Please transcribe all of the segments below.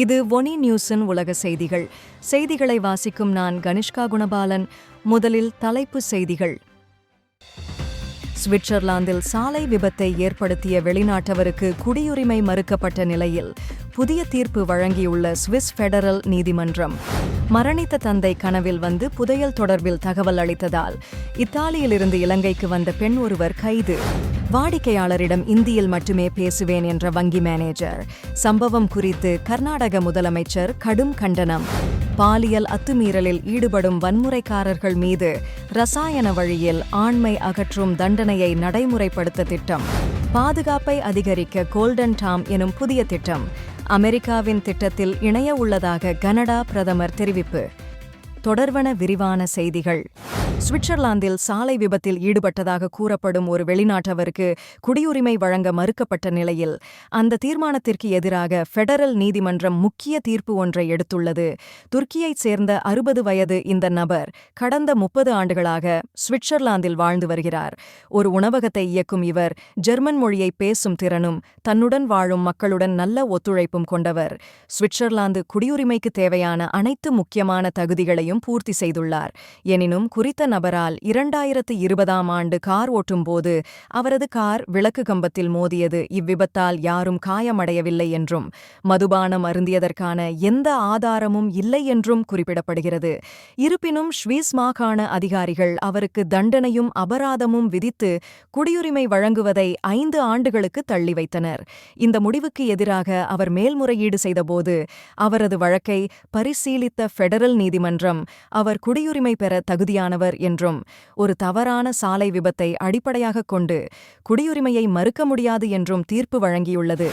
இது ஒனி நியூஸின் உலக செய்திகள். செய்திகளை வாசிக்கும் நான் கனிஷ்கா குணபாலன். முதலில் தலைப்பு செய்திகள். சுவிட்சர்லாந்தில் சாலை விபத்தை ஏற்படுத்திய வெளிநாட்டவருக்கு குடியுரிமை மறுக்கப்பட்ட நிலையில் புதிய தீர்ப்பு வழங்கியுள்ள சுவிஸ் ஃபெடரல் நீதிமன்றம். மரணித்த தந்தை கனவில் வந்து புதையல் தொடர்பில் தகவல் அளித்ததால் இத்தாலியிலிருந்து இலங்கைக்கு வந்த பெண் ஒருவர் கைது. வாடிக்கையாளரிடம் இந்தியில் மட்டுமே பேசுவேன் என்ற வங்கி மேனேஜர். சம்பவம் குறித்து கர்நாடக முதலமைச்சர் கடும் கண்டனம். பாலியல் அத்துமீறலில் ஈடுபடும் வன்முறைக்காரர்கள் மீது ரசாயன வழியில் ஆண்மை அகற்றும் தண்டனையை நடைமுறைப்படுத்த திட்டம். பாதுகாப்பை அதிகரிக்க கோல்டன் டாம் எனும் புதிய திட்டம். அமெரிக்காவின் திட்டத்தில் இணைய உள்ளதாக கனடா பிரதமர் தெரிவிப்பு. தொடர்வன விரிவான செய்திகள். சுவிட்சர்லாந்தில் சாலை விபத்தில் ஈடுபட்டதாக கூறப்படும் ஒரு வெளிநாட்டவருக்கு குடியுரிமை வழங்க மறுக்கப்பட்ட நிலையில் அந்த தீர்மானத்திற்கு எதிராக ஃபெடரல் நீதிமன்றம் முக்கிய தீர்ப்பு ஒன்றை எடுத்துள்ளது. துருக்கியைச் சேர்ந்த அறுபது வயது இந்த நபர் கடந்த முப்பது ஆண்டுகளாக சுவிட்சர்லாந்தில் வாழ்ந்து வருகிறார். ஒரு உணவகத்தை இயக்கும் இவர் ஜெர்மன் மொழியை பேசும் திறனும் தன்னுடன் வாழும் மக்களுடன் நல்ல ஒத்துழைப்பும் கொண்டவர். சுவிட்சர்லாந்து குடியுரிமைக்கு தேவையான அனைத்து முக்கியமான தகுதிகளையும் பூர்த்தி செய்துள்ளார். எனினும் குறித்த நபரால் இரண்டாயிரத்து இருபதாம் ஆண்டு கார் ஓட்டும்போது அவரது கார் விளக்கு கம்பத்தில் மோதியது. இவ்விபத்தால் யாரும் காயமடையவில்லை என்றும் மதுபானம் அருந்தியதற்கான எந்த ஆதாரமும் இல்லை என்றும் குறிப்பிடப்படுகிறது. இருப்பினும் ஸ்வீஸ் மாகாண அதிகாரிகள் அவருக்கு தண்டனையும் அபராதமும் விதித்து குடியுரிமை வழங்குவதை ஐந்து ஆண்டுகளுக்கு தள்ளி வைத்தனர். இந்த முடிவுக்கு எதிராக அவர் மேல்முறையீடு செய்தபோது அவரது வழக்கை பரிசீலித்த ஃபெடரல் நீதிமன்றம் அவர் குடியுரிமை பெற தகுதியானவர் என்றும் ஒரு தவறான சாலை விபத்தை அடிப்படையாக கொண்டு குடியுரிமையை மறுக்க முடியாது என்றும் தீர்ப்பு வழங்கியுள்ளது.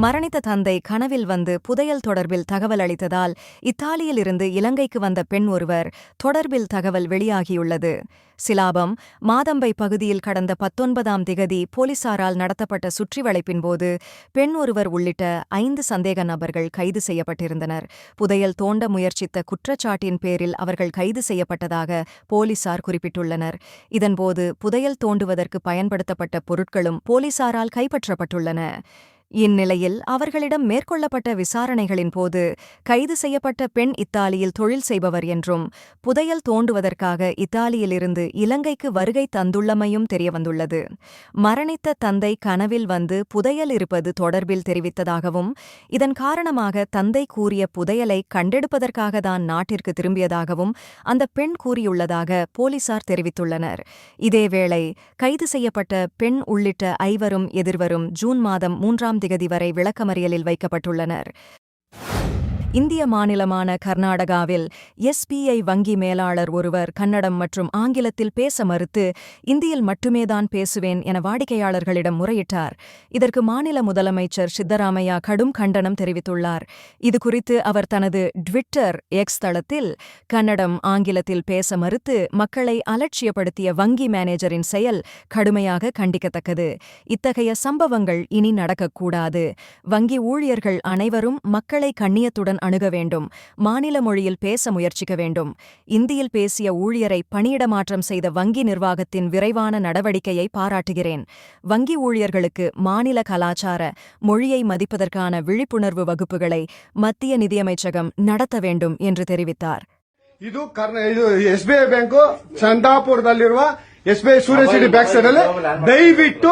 மரணித்த தந்தை கனவில் வந்து புதையல் தொடர்பில் தகவல் அளித்ததால் இத்தாலியிலிருந்து இலங்கைக்கு வந்த பெண் ஒருவர் தொடர்பில் தகவல் வெளியாகியுள்ளது. சிலாபம் மாதம்பை பகுதியில் கடந்த பத்தொன்பதாம் திகதி போலீசாரால் நடத்தப்பட்ட சுற்றிவளைப்பின் போது பெண் ஒருவர் உள்ளிட்ட ஐந்து சந்தேக நபர்கள் கைது செய்யப்பட்டிருந்தனர். புதையல் தோண்ட முயற்சித்த குற்றச்சாட்டின் பேரில் அவர்கள் கைது செய்யப்பட்டதாக போலீசார் குறிப்பிட்டுள்ளனர். இதன்போது புதையல் தோண்டுவதற்கு பயன்படுத்தப்பட்ட பொருட்களும் போலீசாரால் கைப்பற்றப்பட்டுள்ளன. இந்நிலையில் அவர்களிடம் மேற்கொள்ளப்பட்ட விசாரணைகளின் போது கைது செய்யப்பட்ட பெண் இத்தாலியில் தொழில் செய்பவர் என்றும் புதையல் தோண்டுவதற்காக இத்தாலியிலிருந்து இலங்கைக்கு வருகை தந்துள்ளமையும் தெரியவந்துள்ளது. மரணித்த தந்தை கனவில் வந்து புதையல் இருப்பது தொடர்பில் தெரிவித்ததாகவும் இதன் காரணமாக தந்தை கூறிய புதையலை கண்டெடுப்பதற்காக தான் நாட்டிற்கு திரும்பியதாகவும் அந்த பெண் கூறியுள்ளதாக போலீசார் தெரிவித்துள்ளனர். இதேவேளை கைது செய்யப்பட்ட பெண் உள்ளிட்ட ஐவரும் எதிர்வரும் ஜூன் மாதம் மூன்றாம் தேதி வரை விளக்கமறியலில் வைக்கப்பட்டுள்ளனர். இந்திய மாநிலமான கர்நாடகாவில் எஸ்பிஐ வங்கி மேலாளர் ஒருவர் கன்னடம் மற்றும் ஆங்கிலத்தில் பேச மறுத்து இந்தியில் மட்டுமேதான் பேசுவேன் என வாடிக்கையாளர்களிடம் முறையிட்டார். இதற்கு மாநில முதலமைச்சர் சித்தராமையா கடும் கண்டனம் தெரிவித்துள்ளார். இதுகுறித்து அவர் தனது ட்விட்டர் எக்ஸ் தளத்தில் கன்னடம் ஆங்கிலத்தில் பேச மறுத்து மக்களை அலட்சியப்படுத்திய வங்கி மேனேஜரின் செயல் கடுமையாக கண்டிக்கத்தக்கது. இத்தகைய சம்பவங்கள் இனி நடக்கக்கூடாது. வங்கி ஊழியர்கள் அனைவரும் மக்களை கண்ணியத்துடன் அணுக வேண்டும் மாநில மொழியில் பேச முயற்சிக்க வேண்டும் இந்தியில் பேசிய ஊழியரை பணியிடமாற்றம் செய்த வங்கி நிர்வாகத்தின் விரைவான நடவடிக்கையை பாராட்டுகிறேன் வங்கி ஊழியர்களுக்கு மாநில கலாச்சார மொழியை மதிப்பதற்கான விழிப்புணர்வு வகுப்புகளை மத்திய நிதியமைச்சகம் நடத்த வேண்டும் என்று தெரிவித்தார் ಇದು ಕರ್ನ ಇದು S B I bank ಚಂದಾಪುರದಲ್ಲಿರುವ S B I Surya city back side ಅಲ್ಲಿ ದಯವಿಟ್ಟು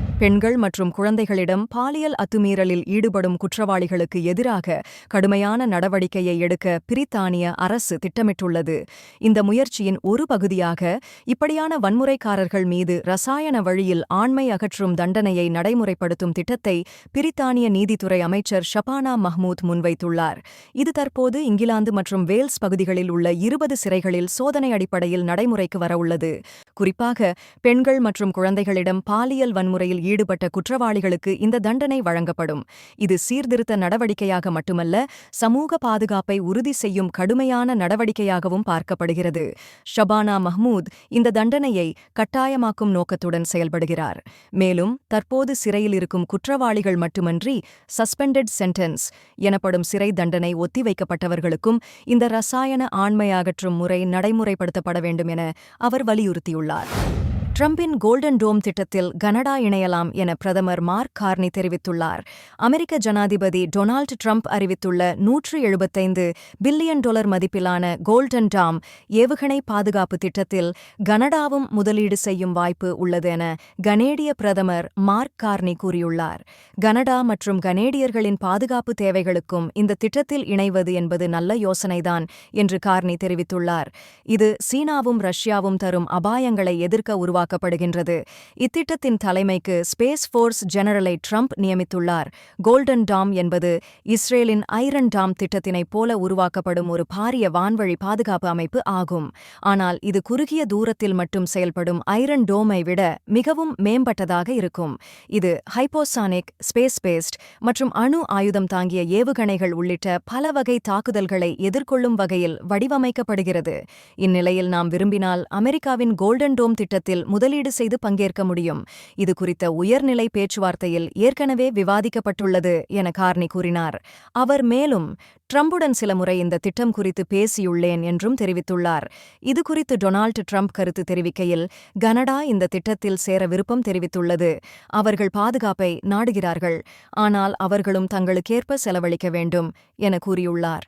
பெண்கள் மற்றும் குழந்தைகளிடம் பாலியல் அத்துமீறலில் ஈடுபடும் குற்றவாளிகளுக்கு எதிராக கடுமையான நடவடிக்கையை எடுக்க பிரித்தானிய அரசு திட்டமிட்டுள்ளது. இந்த முயற்சியின் ஒரு பகுதியாக இப்படியான வன்முறைக்காரர்கள் மீது ரசாயன வழியில் ஆண்மை அகற்றும் தண்டனையை நடைமுறைப்படுத்தும் திட்டத்தை பிரித்தானிய நீதித்துறை அமைச்சர் ஷபானா மஹ்மூத் முன்வைத்துள்ளார். இது தற்போது இங்கிலாந்து மற்றும் வேல்ஸ் பகுதிகளில் உள்ள இருபது சிறைகளில் சோதனை அடிப்படையில் நடைமுறைக்கு வரவுள்ளது. குறிப்பாக பெண்கள் மற்றும் குழந்தைகளிடம் பாலியல் வன்முறையில் ஈடுபட்ட குற்றவாளிகளுக்கு இந்த தண்டனை வழங்கப்படும். இது சீர்திருத்த நடவடிக்கையாக மட்டுமல்ல சமூக பாதுகாப்பை உறுதி செய்யும் கடுமையான நடவடிக்கையாகவும் பார்க்கப்படுகிறது. ஷபானா மஹ்மூத் இந்த தண்டனையை கட்டாயமாக்கும் நோக்கத்துடன் செயல்படுகிறார். மேலும் தற்போது சிறையில் இருக்கும் குற்றவாளிகள் மட்டுமன்றி சஸ்பெண்டட் சென்டென்ஸ் எனப்படும் சிறை தண்டனை ஒத்திவைக்கப்பட்டவர்களுக்கும் இந்த ரசாயன ஆண்மையாகற்றும் முறை நடைமுறைப்படுத்தப்பட வேண்டும் என அவர் வலியுறுத்தியுள்ளார். ட்ரம்பின் கோல்டன் டோம் திட்டத்தில் கனடா இணையலாம் என பிரதமர் மார்க் கார்னி தெரிவித்துள்ளார். அமெரிக்க ஜனாதிபதி டொனால்டு ட்ரம்ப் அறிவித்துள்ள நூற்று எழுபத்தைந்து பில்லியன் டாலர் மதிப்பிலான கோல்டன் டாம் ஏவுகணை பாதுகாப்பு திட்டத்தில் கனடாவும் முதலீடு செய்யும் வாய்ப்பு உள்ளது என கனேடிய பிரதமர் மார்க் கார்னி கூறியுள்ளார். கனடா மற்றும் கனேடியர்களின் பாதுகாப்பு தேவைகளுக்கும் இந்த திட்டத்தில் இணைவது என்பது நல்ல யோசனைதான் என்று கார்னி தெரிவித்துள்ளார். இது சீனாவும் ரஷ்யாவும் தரும் அபாயங்களை எதிர்க்க உருவாக்க எதிர்பார்க்கப்படுகின்றது இத்திட்டத்தின் தலைமைக்கு ஸ்பேஸ் ஃபோர்ஸ் ஜெனரலை ட்ரம்ப் நியமித்துள்ளார். கோல்டன் டாம் என்பது இஸ்ரேலின் ஐரன் டாம் திட்டத்தினைப் போல உருவாக்கப்படும் ஒரு பாரிய வான்வழி பாதுகாப்பு அமைப்பு ஆகும். ஆனால் இது குறுகிய தூரத்தில் மட்டும் செயல்படும் ஐரன் டோமை விட மிகவும் மேம்பட்டதாக இருக்கும். இது ஹைப்போசானிக் ஸ்பேஸ் பேஸ்ட் மற்றும் அணு ஆயுதம் தாங்கிய ஏவுகணைகள் உள்ளிட்ட பல வகை தாக்குதல்களை எதிர்கொள்ளும் வகையில் வடிவமைக்கப்படுகிறது. இந்நிலையில் நாம் விரும்பினால் அமெரிக்காவின் கோல்டன் டோம் திட்டத்தில் முதலீடு செய்து பங்கேற்க முடியும். இது குறித்த உயர்நிலை பேச்சுவார்த்தையில் ஏற்கனவே விவாதிக்கப்பட்டுள்ளது என கார்னி கூறினார். அவர் மேலும் ட்ரம்புடன் சில முறை இந்த திட்டம் குறித்து பேசியுள்ளேன் என்றும் தெரிவித்துள்ளார். இது குறித்து டொனால்டு ட்ரம்ப் கருத்து தெரிவிக்கையில் கனடா இந்த திட்டத்தில் சேர விருப்பம் தெரிவித்துள்ளது. அவர்கள் பாதுகாப்பை நாடுகிறார்கள். ஆனால் அவர்களும் தங்களுக்கேற்ப செலவழிக்க வேண்டும் என கூறியுள்ளார்.